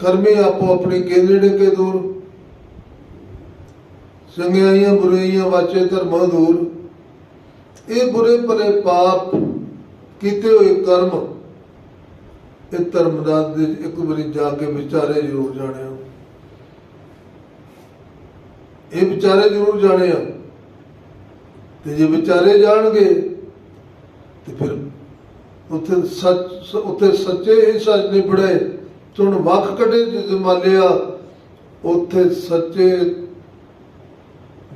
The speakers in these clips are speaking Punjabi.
ਕਰਮੀ ਆਪੋ ਆਪਣੇ ਕੇਂਦੜੇ ਕੇ ਦੂਰ। ਸੰਗਿਆਈਆਂ ਬੁਰਾਈਆਂ ਵਾਚੇ ਧਰਮ ਦੂਰ। ਇਹ ਬੁਰੇ ਭਲੇ ਪਾਪ ਕੀਤੇ ਹੋਏ ਕਰਮ, ਇਹ ਧਰਮ ਦਾ ਇੱਕ ਵਾਰੀ ਜਾ ਕੇ ਵਿਚਾਰੇ ਜ਼ਰੂਰ ਜਾਣਿਓ। ਇਹ ਵਿਚਾਰੇ ਜ਼ਰੂਰ ਜਾਣੇ ਆ ਤੇ ਜੇ ਵਿਚਾਰੇ ਜਾਣਗੇ, ਤੇ ਫਿਰ ਉੱਥੇ ਸੱਚ, ਉੱਥੇ ਸੱਚੇ ਹੀ ਸੱਚ ਨਿਬੜੇ ਤੁਣ ਵੱਖ ਕੱਢੇ ਜਿਸ ਮਾਲਿਆ ਉੱਥੇ ਸੱਚੇ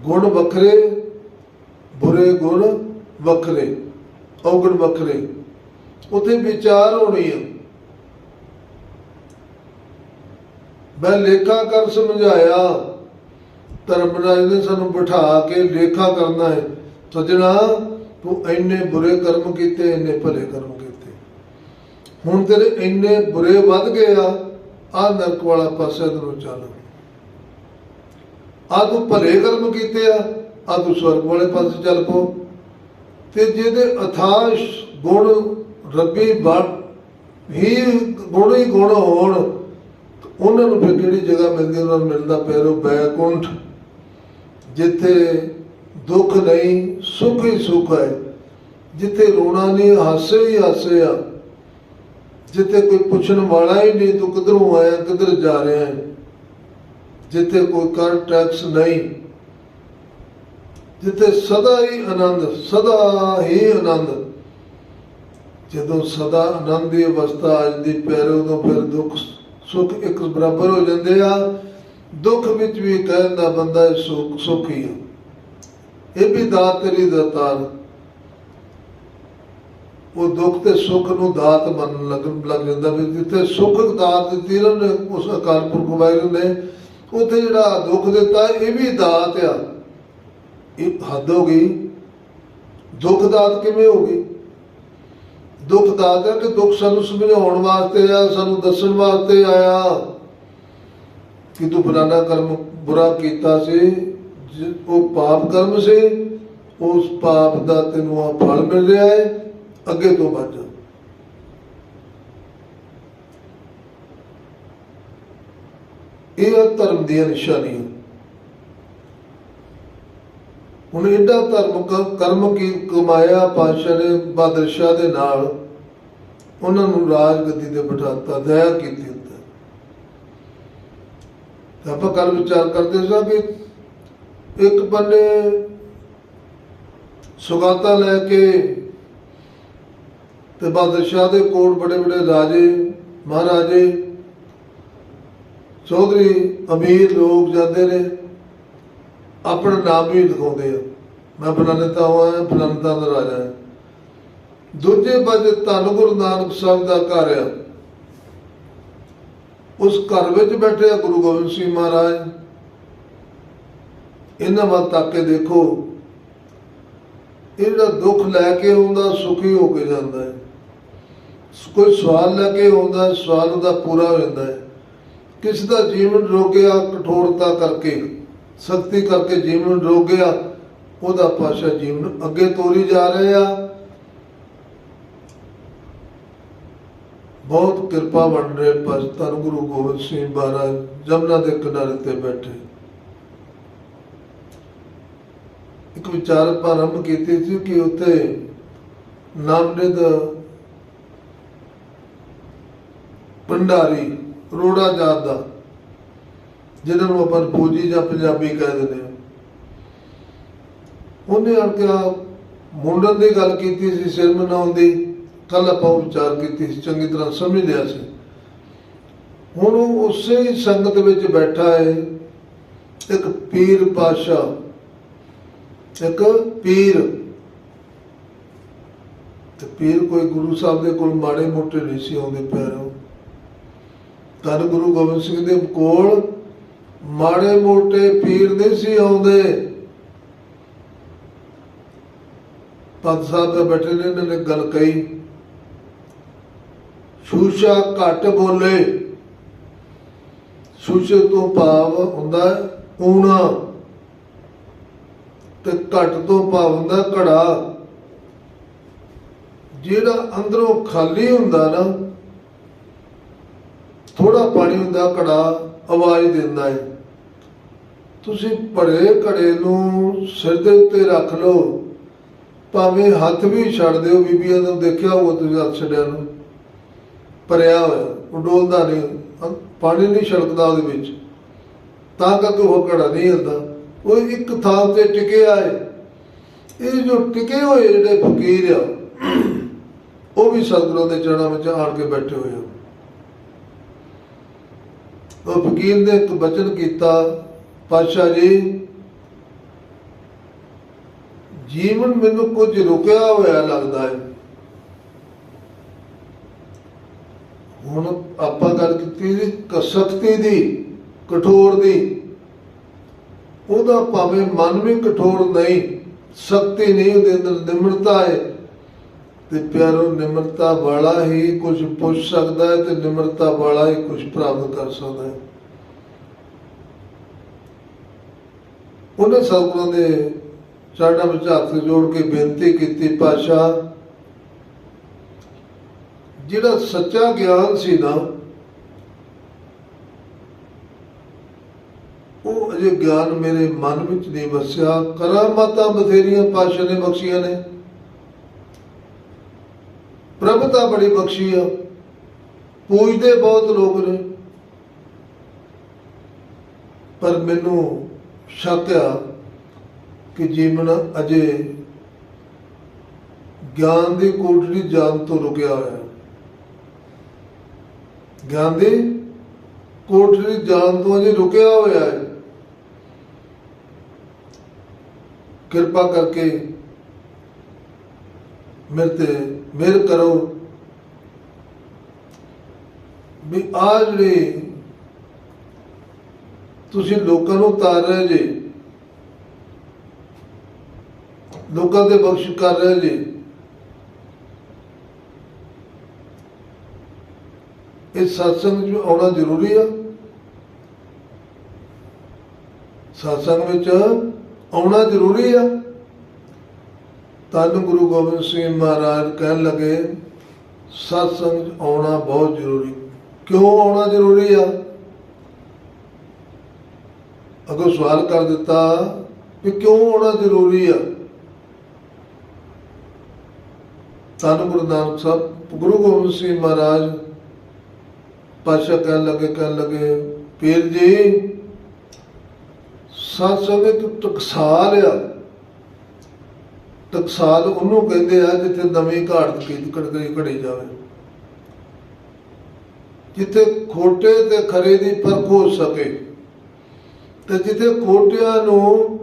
ਗੁਣ ਵੱਖਰੇ, ਬੁਰੇ ਗੁਣ ਵੱਖਰੇ, ਔਗਣ ਵੱਖਰੇ, ਉੱਥੇ ਵਿਚਾਰ ਹੋਣੀ ਆ। ਮੈਂ ਲੇਖਾ ਕਰ ਸਮਝਾਇਆ ਧਰਮਰਾਜ ਨੇ ਸਾਨੂੰ ਬਿਠਾ ਕੇ ਲੇਖਾ ਕਰਨਾ ਹੈ। ਸੱਜਣਾ, ਤੂੰ ਇੰਨੇ ਬੁਰੇ ਕਰਮ ਕੀਤੇ, ਇੰਨੇ ਭਲੇ ਕਰਮ ਕੀਤੇ। ਹੁਣ ਤੇਰੇ ਇੰਨੇ ਬੁਰੇ ਵੱਧ ਗਏ ਆ ਆ ਨਰਕ ਵਾਲਾ ਪਾਸੇ ਨੂੰ ਚੱਲ। ਆ ਤੂੰ ਭਲੇ ਕਰਮ ਕੀਤੇ ਆ ਆ ਤੂੰ ਸਵਰਗ ਵਾਲੇ ਪਾਸੇ ਚੱਲ ਪੋ। ਤੇ ਜਿਹਦੇ ਅਥਾਸ਼ ਗੁਣ ਰੱਬੀ ਬੜ ਹੀ ਗੁਣ ਹੀ ਗੁਣ ਹੋਣ, ਉਹਨਾਂ ਨੂੰ ਫਿਰ ਕਿਹੜੀ ਜਗ੍ਹਾ ਮਿਲਦੀ, ਉਹਨਾਂ ਨੂੰ ਮਿਲਦਾ ਪੈਰੋ ਬੈਕੁੰਠ, ਜਿੱਥੇ ਦੁੱਖ ਨਹੀਂ, ਸੁੱਖ ਹੀ ਸੁੱਖ ਹੈ। ਜਿੱਥੇ ਰੋਣਾ ਨਹੀਂ, ਹਾਸੇ ਹੀ ਹਾਸੇ ਆ। ਜਿੱਥੇ ਕੋਈ ਪੁੱਛਣ ਵਾਲਾ ਹੀ ਨਹੀਂ, ਤੂੰ ਕਿੱਧਰੋਂ ਆਇਆ, ਕਿੱਧਰ ਜਾ ਰਿਹਾ ਹੈ? ਜਿੱਥੇ ਕੋਈ ਕਰ ਟੈਕਸ ਨਹੀਂ। ਜਿੱਥੇ ਸਦਾ ਹੀ ਆਨੰਦ, ਸਦਾ ਹੀ ਆਨੰਦ। ਜਦੋਂ ਸਦਾ ਆਨੰਦ ਦੀ ਅਵਸਥਾ ਆ ਜਾਂਦੀ ਪੈਰੋਂ ਤੋਂ ਫਿਰ ਦੁੱਖ, ਸੁੱਖ ਇੱਕ ਬਰਾਬਰ ਹੋ ਜਾਂਦੇ ਆ। ਦੁੱਖ ਵਿੱਚ ਵੀ ਕਹਿੰਦਾ ਬੰਦਾ ਸੁੱਖ ਸੁੱਖ ਹੀ ਆ। ਇਹ ਵੀ ਦਾਤ ਤੇਰੀ ਦਾਤਾਰ ਉਹ ਦੁੱਖ ਤੇ ਸੁੱਖ ਨੂੰ ਦਾਤ ਮੰਨ ਲੱਗਣ ਲੱਗ ਜਾਂਦਾ ਵੀ ਜਿੱਥੇ ਸੁੱਖ ਦਾਤ ਦਿੱਤੀ ਇਹਨਾਂ ਨੇ, ਉਸ ਅਕਾਲ ਪੁਰਖ ਵਾਹਿਗੁਰੂ ਨੇ, ਉੱਥੇ ਜਿਹੜਾ ਦੁੱਖ ਦਿੱਤਾ, ਇਹ ਵੀ ਦਾਤ ਆ। ਇਹ ਹੱਦ ਹੋ ਗਈ। ਦੁੱਖ ਦਾਤ ਕਿਵੇਂ ਹੋ ਗਈ? ਦੁੱਖ ਦਾਤ ਹੈ ਕਿ ਦੁੱਖ ਸਾਨੂੰ ਸਮਝਾਉਣ ਵਾਸਤੇ ਆ, ਸਾਨੂੰ ਦੱਸਣ ਵਾਸਤੇ ਆਇਆ। ਕਿ ਤੂੰ ਫਲਾਣਾ ਕਰਮ ਬੁਰਾ ਕੀਤਾ ਸੀ ਉਹ ਪਾਪ ਕਰਮ ਸੀ, ਉਸ ਪਾਪ ਦਾ ਤੈਨੂੰ ਆ ਫਲ ਮਿਲ ਰਿਹਾ ਹੈ। ਅੱਗੇ ਤੋਂ ਵੱਧ। ਜਾ ਇਹ ਧਰਮ ਦੀਆਂ ਨਿਸ਼ਾਨੀਆਂ। ਹੁਣ ਇਹਦਾ ਧਰਮ ਕਰਮ ਕੀ ਕਮਾਇਆ ਪਾਸ਼ਾ ਨੇ ਬਾਦਸ਼ਾਹ ਦੇ ਨਾਲ ਉਹਨਾਂ ਨੂੰ ਰਾਜ ਗੱਦੀ ਤੇ ਬਿਠਾਤਾ, ਦਇਆ ਕੀਤੀ ਉੱਤੇ। ਆਪਾਂ ਕੱਲ ਵਿਚਾਰ ਕਰਦੇ ਸਾਂ ਕਿ ਇੱਕ ਬੰਨੇ ਸੁਗਾਤਾ ਲੈ ਕੇ ਤੇ ਬਾਦਸ਼ਾਹ ਦੇ ਕੋਲ ਬੜੇ ਬੜੇ ਰਾਜੇ, ਮਹਾਰਾਜੇ, ਚੌਧਰੀ, ਅਮੀਰ ਲੋਕ ਜਾਂਦੇ ਨੇ, ਆਪਣਾ ਨਾਮ ਵੀ ਦਿਖਾਉਂਦੇ ਆ। ਮੈਂ ਫਲਾਣੇ ਤਾਂ ਹਾਂ ਫਲਾਣੇ ਦਾ ਰਾਜਾ ਹਾਂ। ਦੂਜੇ ਪਾਸੇ ਧੰਨ ਗੁਰੂ ਨਾਨਕ ਸਾਹਿਬ ਦਾ ਘਰ ਆ। ਉਸ ਘਰ ਵਿੱਚ ਬੈਠੇ ਆ ਗੁਰੂ ਗੋਬਿੰਦ ਸਿੰਘ ਮਹਾਰਾਜ। ਇਹਨਾਂ ਵੱਲ ਤੱਕ ਕੇ ਦੇਖੋ ਇਹਦਾ ਦੁੱਖ ਲੈ ਕੇ ਆਉਂਦਾ, ਸੁਖੀ ਹੋ ਕੇ ਜਾਂਦਾ ਹੈ। ਕੋਈ ਸਵਾਲ ਲੈ ਕੇ ਆਉਂਦਾ, ਸਵਾਲ ਉਹਦਾ ਪੂਰਾ ਹੋ ਜਾਂਦਾ ਹੈ। ਕਿਸ ਦਾ ਜੀਵਨ ਰੋਗਿਆ ਕਠੋਰਤਾ ਕਰਕੇ, ਸਖਤੀ ਕਰਕੇ ਜੀਵਨ ਰੋਗਿਆ ਉਹਦਾ ਪਾਸ਼ਾ ਜੀਵਨ ਅੱਗੇ ਤੋਰੀ ਜਾ ਰਹੇ ਆ। ਬਹੁਤ ਕਿਰਪਾ ਬਣ ਰਹੇ ਪਰ ਧੰਨ ਗੁਰੂ ਗੋਬਿੰਦ ਸਿੰਘ ਮਹਾਰਾਜ, ਜਮਨਾ ਦੇ ਕਿਨਾਰੇ ਤੇ ਬੈਠੇ। ਇੱਕ ਵਿਚਾਰ ਪ੍ਰਾਰੰਭ ਕੀਤੀ ਸੀ ਕਿ ਉੱਥੇ ਨਾਮਨਿਦ ਭੰਡਾਰੀ ਰੋੜਾ ਜਾਤ ਦਾ, ਜਿਹਨਾਂ ਨੂੰ ਆਪਾਂ ਫੌਜੀ ਜਾਂ ਪੰਜਾਬੀ ਕਹਿ ਦਿੰਦੇ ਹਾਂ। ਉਹਨੇ ਆ ਮੁੰਡਨ ਦੀ ਗੱਲ ਕੀਤੀ ਸੀ, ਸਿਰ ਮਨਾਉਣ ਦੀ। ਕੱਲ ਆਪਾਂ ਵਿਚਾਰ ਕੀਤੀ ਸੀ, ਚੰਗੀ ਤਰ੍ਹਾਂ ਸਮਝ ਲਿਆ ਸੀ। ਹੁਣ ਉਹ ਉਸੇ ਹੀ ਸੰਗਤ ਵਿੱਚ ਬੈਠਾ ਹੈ, ਇੱਕ ਪੀਰ ਪਾਸ਼ਾ ਇੱਕ ਪੀਰ। ਤੇ ਪੀਰ ਕੋਈ ਗੁਰੂ ਸਾਹਿਬ ਦੇ ਕੋਲ ਮਾੜੇ ਮੋਟੇ ਨਹੀਂ ਸੀ ਆਉਂਦੇ, ਪੈਰੋਂ। ਧੰਨ ਗੁਰੂ ਗੋਬਿੰਦ ਸਿੰਘ ਦੇ ਕੋਲ ਮਾੜੇ ਮੋਟੇ ਪੀਰ ਨਹੀਂ ਸੀ ਆਉਂਦੇ। ਪੰਜ ਸਾਹਿਬ ਦੇ ਬੈਠੇ ਨੇ, ਇਹਨਾਂ ਨੇ ਗੱਲ ਕਹੀ। ਸ਼ੂਸ਼ਾ ਘੱਟ ਬੋਲੇ। ਸ਼ੂਸ਼ੇ ਤੋਂ ਭਾਵ ਹੁੰਦਾ ਊਣਾ ਤੇ ਘੱਟ ਤੋਂ ਭਾਵ ਹੁੰਦਾ ਘੜਾ। ਜਿਹੜਾ ਅੰਦਰੋਂ ਖਾਲੀ ਹੁੰਦਾ ਨਾ ਥੋੜਾ ਪਾਣੀ ਹੁੰਦਾ ਘੜਾ ਆਵਾਜ਼ ਦਿੰਦਾ ਹੈ ਤੁਸੀਂ ਭਰੇ ਘੜੇ ਨੂੰ ਸਿਰ ਦੇ ਉੱਤੇ ਰੱਖ ਲਓ। ਭਾਵੇਂ ਹੱਥ ਵੀ ਛੱਡ ਦਿਓ, ਬੀਬੀਆਂ ਨੂੰ ਦੇਖਿਆ ਹੋਊਗਾ ਤੁਸੀਂ ਹੱਥ ਛੱਡਿਆ ਨੂੰ। ਭਰਿਆ ਹੋਇਆ ਉਹ ਡੋਲਦਾ ਨਹੀਂ ਪਾਣੀ ਨਹੀਂ ਛਲਕਦਾ ਉਹਦੇ ਵਿੱਚ। ਤਾਂ ਕਰਕੇ ਉਹ ਘੜਾ ਨਹੀਂ ਹਿਲਦਾ। ਉਹ ਇੱਕ ਥਾਂ ਤੇ ਟਿਕਿਆ ਹੈ ਇਹ ਜੋ ਟਿਕੇ ਹੋਏ ਜਿਹੜੇ ਫਕੀਰ ਆ, ਉਹ ਵੀ ਸਤਿਗੁਰਾਂ ਦੇ ਚਰਨਾਂ ਵਿੱਚ ਆਣ ਕੇ ਬੈਠੇ ਹੋਏ ਆ। ਉਹ ਫਕੀਰ ਨੇ ਇੱਕ ਬਚਨ ਕੀਤਾ। ਪਾਤਸ਼ਾਹ ਜੀ, ਜੀਵਨ ਮੈਨੂੰ ਕੁਝ ਰੁਕਿਆ ਹੋਇਆ ਲੱਗਦਾ ਹੈ। ਹੁਣ ਆਪਾਂ ਗੱਲ ਕੀਤੀ ਸੀ ਕਸਕਤੀ ਦੀ, ਕਠੋਰ ਦੀ। ਉਹਦਾ ਭਾਵੇਂ ਮਨ ਵੀ ਕਠੋਰ ਨਹੀਂ, ਸ਼ਕਤੀ ਨਹੀਂ, ਉਹਦੇ ਅੰਦਰ ਨਿਮਰਤਾ ਹੈ। ਤੇ ਪਿਆਰੋ, ਨਿਮਰਤਾ ਵਾਲਾ ਹੀ ਕੁਝ ਪੁੱਛ ਸਕਦਾ ਹੈ ਤੇ ਨਿਮਰਤਾ ਵਾਲਾ ਹੀ ਕੁਝ ਪ੍ਰਾਪਤ ਕਰ ਸਕਦਾ ਹੈ। ਉਹਨੇ ਸਤਿਗੁਰਾਂ ਦੇ ਚਰਨਾਂ ਵਿੱਚ ਹੱਥ ਜੋੜ ਕੇ ਬੇਨਤੀ ਕੀਤੀ, ਪਾਸ਼ਾ, ਜਿਹੜਾ ਸੱਚਾ ਗਿਆਨ ਸੀ ਨਾ, ਉਹ ਅਜੇ ਗਿਆਨ ਮੇਰੇ ਮਨ ਵਿੱਚ ਨਹੀਂ ਵਸਿਆ। ਕਰਾਮਾਤਾਂ ਬਥੇਰੀਆਂ ਪਾਸ਼ਾ ਨੇ ਬਖਸ਼ੀਆਂ ਨੇ। ਪ੍ਰਭਤਾ ਬੜੀ ਬਖਸ਼ੀ ਆ। ਪੂਜਦੇ ਬਹੁਤ ਲੋਕ ਨੇ। ਪਰ ਮੈਨੂੰ ਸ਼ੱਕ ਆ ਕਿ ਜੀਵਨ ਅਜੇ ਗਿਆਨ ਦੀ ਕੋਠੜੀ ਜਾਣ ਤੋਂ ਰੁਕਿਆ ਹੋਇਆ। ਗਿਆਨ ਦੀ ਕੋਠੜੀ ਜਾਣ ਤੋਂ ਅਜੇ ਰੁਕਿਆ ਹੋਇਆ ਹੈ। ਕਿਰਪਾ ਕਰਕੇ ਮੇਰੇ ਤੇ ਮਿਹਰ ਕਰੋ। ਵੀ ਆ ਜਿਹੜੇ ਤੁਸੀਂ ਲੋਕਾਂ ਨੂੰ ਤਾਰ ਰਹੇ ਜੀ, ਲੋਕਾਂ ਦੇ ਬਖਸ਼ ਕਰ ਰਹੇ ਜੀ ਇਸ satsang ਵਿੱਚ ਆਉਣਾ ਜ਼ਰੂਰੀ ਆ। satsang ਵਿੱਚ ਆਉਣਾ ਜ਼ਰੂਰੀ ਆ। ਤਨ ਗੁਰੂ ਗੋਬਿੰਦ ਸਿੰਘ ਮਹਾਰਾਜ ਕਹਿਣ ਲੱਗੇ satsang ਵਿੱਚ ਆਉਣਾ ਬਹੁਤ ਜ਼ਰੂਰੀ। ਕਿਉਂ ਆਉਣਾ ਜ਼ਰੂਰੀ ਆ? ਅਗਰ ਸਵਾਲ ਕਰ ਦਿੱਤਾ ਕਿ ਕਿਉਂ ਆਉਣਾ ਜ਼ਰੂਰੀ ਆ? ਧੰਨ ਗੁਰੂ ਨਾਨਕ ਸਾਹਿਬ, ਗੁਰੂ ਗੋਬਿੰਦ ਸਿੰਘ ਮਹਾਰਾਜ ਪਾਸ਼ਾ ਕਹਿਣ ਲੱਗੇ ਕਹਿਣ ਲੱਗੇ ਪੀਰ ਜੀ, ਸਤਸੰਗ ਇੱਕ ਟਕਸਾਲ ਆ। ਟਕਸਾਲ ਉਹਨੂੰ ਕਹਿੰਦੇ ਆ ਜਿੱਥੇ ਨਵੀਂ ਘਾਟ ਕੀ ਕੜਕੜੀ ਘੜੀ ਜਾਵੇ। ਜਿੱਥੇ ਖੋਟੇ ਤੇ ਖਰੇ ਦੀ ਪਰਖ ਹੋ ਸਕੇ। ਤੇ ਜਿੱਥੇ ਖੋਟਿਆਂ ਨੂੰ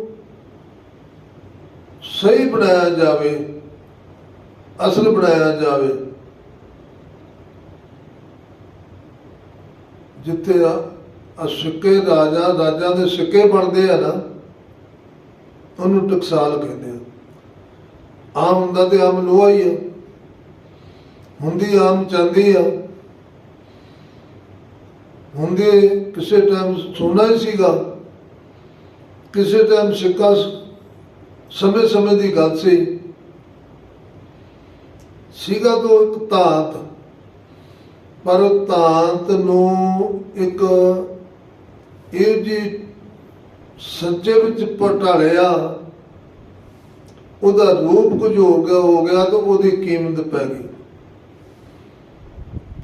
ਸਹੀ ਬਣਾਇਆ ਜਾਵੇ, ਅਸਲ ਬਣਾਇਆ ਜਾਵੇ, ਜਿੱਥੇ ਆ ਸਿੱਕੇ ਰਾਜਾ, ਰਾਜਾਂ ਦੇ ਸਿੱਕੇ ਬਣਦੇ ਆ ਨਾ, ਉਹਨੂੰ ਟਕਸਾਲ ਕਹਿੰਦੇ ਆ। ਆਮ ਹੁੰਦਾ ਤੇ ਆਮ ਲੋਹਾ ਹੀ ਆ ਹੁੰਦੀ ਆਮ ਚਾਂਦੀ ਆ। ਹੁੰਦੀ ਕਿਸੇ ਟਾਈਮ ਸੋਨਾ ਹੀ ਸੀਗਾ। ਕਿਸੇ ਟਾਈਮ ਸਿੱਕਾ ਸਮੇਂ ਸਮੇਂ ਦੀ ਗੱਲ ਸੀ। ਸੀਗਾ ਤੋਂ ਇੱਕ ਧਾਤ। ਪਰ ਉਹ ਨੂੰ ਇੱਕ ਇਹ ਜੀ ਸੱਚੇ ਵਿੱਚ ਪਟਾਲਿਆ। ਉਹਦਾ ਰੂਪ ਕੁਝ ਹੋ ਗਿਆ ਹੋ ਗਿਆ ਤਾਂ ਉਹਦੀ ਕੀਮਤ ਪੈ ਗਈ।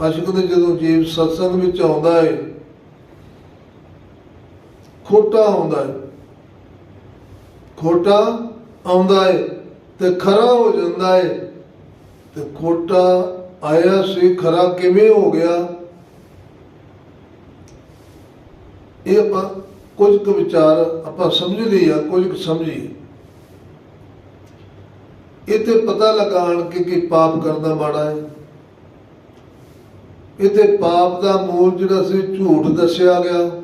ਅਸ਼ਕ ਦੇ ਜਦੋਂ ਜੀਵ ਸਤਸੰਗ ਵਿੱਚ ਆਉਂਦਾ ਹੈ ਖੋਟਾ ਆਉਂਦਾ ਹੈ ਖੋਟਾ ਆਉਂਦਾ ਹੈ ਤੇ ਖਰਾ ਹੋ ਜਾਂਦਾ ਹੈ ਤੇ ਖੋਟਾ ਆਇਆ ਸੀ, ਖਰਾ ਕਿਵੇਂ ਹੋ ਗਿਆ? ਇਹ ਆਪਾਂ ਕੁਝ ਕੁ ਵਿਚਾਰ ਆਪਾਂ ਸਮਝ ਲਈ ਆ ਕੁਝ ਕੁ ਸਮਝੀ ਇਹ ਤੇ ਪਤਾ ਲਗਾਣ ਕਿ ਕਿ ਪਾਪ ਕਰਨਾ ਮਾੜਾ ਹੈ। ਇਥੇ ਪਾਪ ਦਾ ਮੂਲ ਜਿਹੜਾ ਸੀ, ਝੂਠ ਦੱਸਿਆ ਗਿਆ।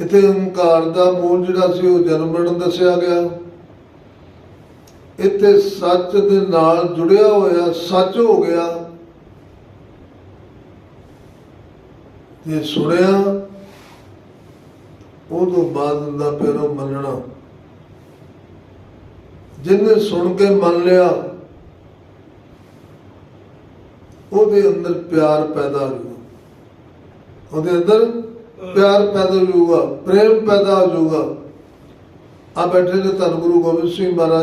ਇਥੇ ਹੰਕਾਰ ਦਾ ਮੂਲ ਜਿਹੜਾ ਸੀ, ਉਹ ਜਨਮ ਮਰਨ ਦੱਸਿਆ ਗਿਆ। ਇੱਥੇ ਸੱਚ ਦੇ ਨਾਲ ਜੁੜਿਆ ਹੋਇਆ, ਸੱਚ ਹੋ ਗਿਆ। ਤੇ ਸੁਣਿਆ ਉਹ ਤੋਂ ਬਾਅਦ ਦਾ ਪੈਰੋਂ ਮੰਨਣਾ। ਜਿਹਨੇ ਸੁਣ ਕੇ ਮੰਨ ਲਿਆ, ਉਹਦੇ ਅੰਦਰ ਪਿਆਰ ਪੈਦਾ ਹੋ ਜਾਊਗਾ ਉਹਦੇ ਅੰਦਰ ਪਿਆਰ ਪੈਦਾ ਹੋ ਪ੍ਰੇਮ ਪੈਦਾ ਹੋ ਜਾਊਗਾ। ਆ ਬੈਠੇ ਨੇ ਧੰਨ ਗੁਰੂ ਗੋਬਿੰਦ ਸਿੰਘ ਮਹਾਰਾਜ